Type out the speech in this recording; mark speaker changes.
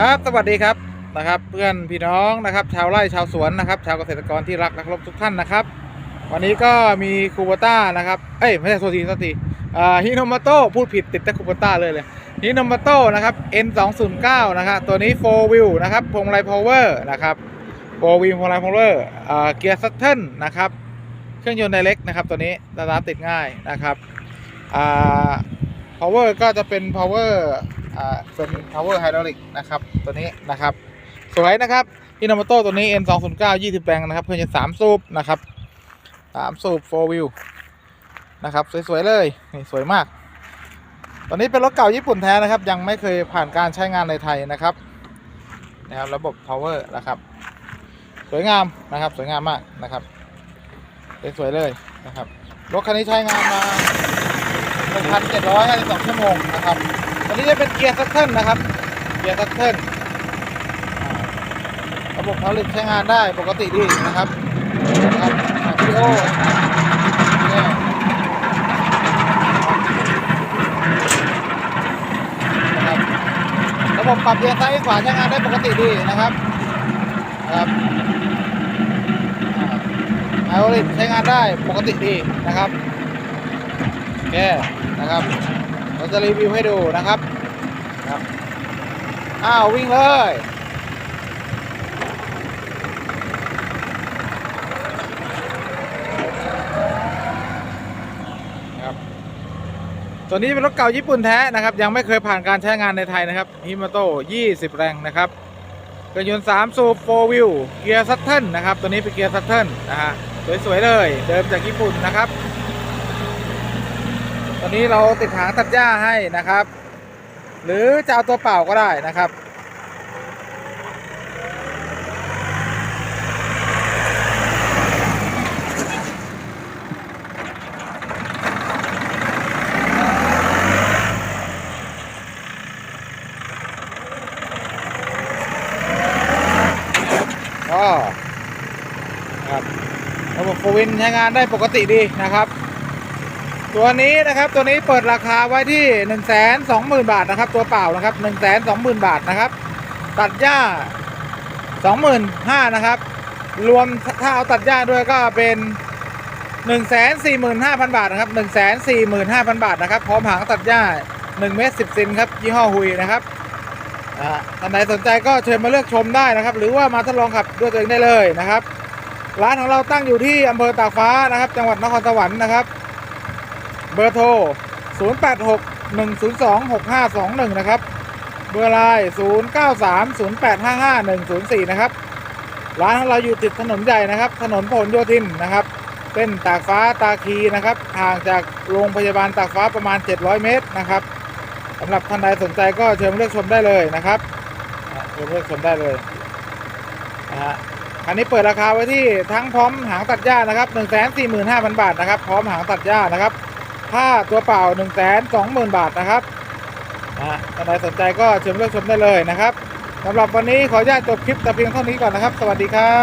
Speaker 1: ครับสวัสดีครับนะครับ เพื่อนพี่น้องนะครับ ชาวไร่ชาวสวนนะครับ ชาวเกษตรกรที่รักและเคารพทุกท่านนะครับ วันนี้ก็มีคูโบต้านะครับเอ้ยไม่ใช่โทษทีโทษทีฮิโนมาโต้พูดผิดติดแต่คูโบต้าเลยเลยฮิโนมาโต้นะครับ N209 นะครับตัวนี้4 wheel นะครับพวงมาลัย power นะครับ4 wheel พวงมาลัย power อ่าเกียร์ซัตเทิลนะครับเครื่องยนต์ไดเล็กนะครับตัวนี้สตาร์ทติดง่ายนะครับอ่า power ก็จะเป็น power อ่า เป็น power hydraulic นะครับ ตัวนี้นะครับ สวยนะครับฮินาโมโตตัวนี้ N 2 0 9 20แรงนะครับเครื่องยนต์3สูบนะครับ3สูบ4 wheel นะครับ สวย ๆ เลยนี่สวยมาก ตอนนี้เป็นรถเก่าญี่ปุ่นแท้นะครับ ยังไม่เคยผ่านการใช้งานในไทยนะครับนะครับ ระบบ power นะครับ สวยงามนะครับ สวยงามมากนะครับสวยๆเลยนะครับรถคันนี้ใช้งานมา1,752ชั่วโมงนะครับ นนี้จะเป็นเกียร์ซัตเทิลนะครับ เกียร์ซัตเทิลอ่าระบบผลิตใช้งานได้ปกติดีนะครับนะครับพีโอเนี่ยนะครับระบบปรับเกียร์ซ้ายขวาใช้งานได้ปกติดีนะครับครับไอโอลิใช้งานได้ปกติดีนะครับโอเคนะครับ เราจะรีวิวให้ดูนะครับครับอ้าววิ่งเลยครับตัวนี้เป็นรถเก่าญี่ปุ่นแท้นะครับ ยังไม่เคยผ่านการใช้งานในไทยนะครับฮิมาโต้20 แรงนะครับเครื่องยนต์3สูบ4วิวเกียร์ซัตเทิลนะครับ ตัวนี้เป็นเกียร์ซัตเทิลนะฮะสวยๆเลย เดิมจากญี่ปุ่นนะครับ ตอนนี้เราติดหางตัดหญ้าให้นะครับ หรือจะเอาตัวเปล่าก็ได้นะครับก็ครับระบบโฟวินใช้งานได้ปกติดีนะครับ ตัวนี้นะครับตัวนี้เปิดราคาไว้ที่1นึ่งแสนสองหมื่นบาทนะครับ ตัวเปล่านะครับ1นึ่งแสนสองหมื่นบาทนะครับ ตัดหญ้าสองหมื่นห้านะครับ รวมถ้าเอาตัดหญ้าด้วยก็เป็น1นึ่งแสนสี่หมื่นห้าพันบาทนะครับ1นึ่งแสนสี่หมื่นห้าพันบาทนะครับ พร้อมหางตัดหญ้า 1 เมตรสิบเซนครับยี่ห้อฮุยนะครับอ่าท่านใดสนใจก็เชิญมาเลือกชมได้นะครับ หรือว่ามาทดลองขับด้วยตัวเองได้เลยนะครับ ร้านของเราตั้งอยู่ที่อำเภอตากฟ้านะครับ จังหวัดนครสวรรค์นะครับ เบอร์โทร 086 102 6521 นะครับ เบอร์ไลน์093 0855 104 นะครับ ร้านของเราอยู่ติดถนนใหญ่นะครับ ถนนพหลโยธินนะครับเส้นตากฟ้าตาคีนะครับห่างจากโรงพยาบาลตากฟ้าประมาณ 700 เมตรนะครับสำหรับท่านใดสนใจก็เชิญเลือกชมได้เลยนะครับเชิญเลือกชมได้เลยนะฮะคันนี้เปิดราคาไว้ที่ทั้งพร้อมหางตัดหญ้านะครับ 145,000 บาทนะครับ พร้อมหางตัดหญ้านะครับ ค่าตัวเปล่า1นึ่งแสนสองหมื่นบาทนะครับอ่าท่านใดสนใจก็เชิญเลือกชมได้เลยนะครับสำหรับวันนี้ขออนุญาตจบคลิปแต่เพียงเท่านี้ก่อนนะครับ สวัสดีครับ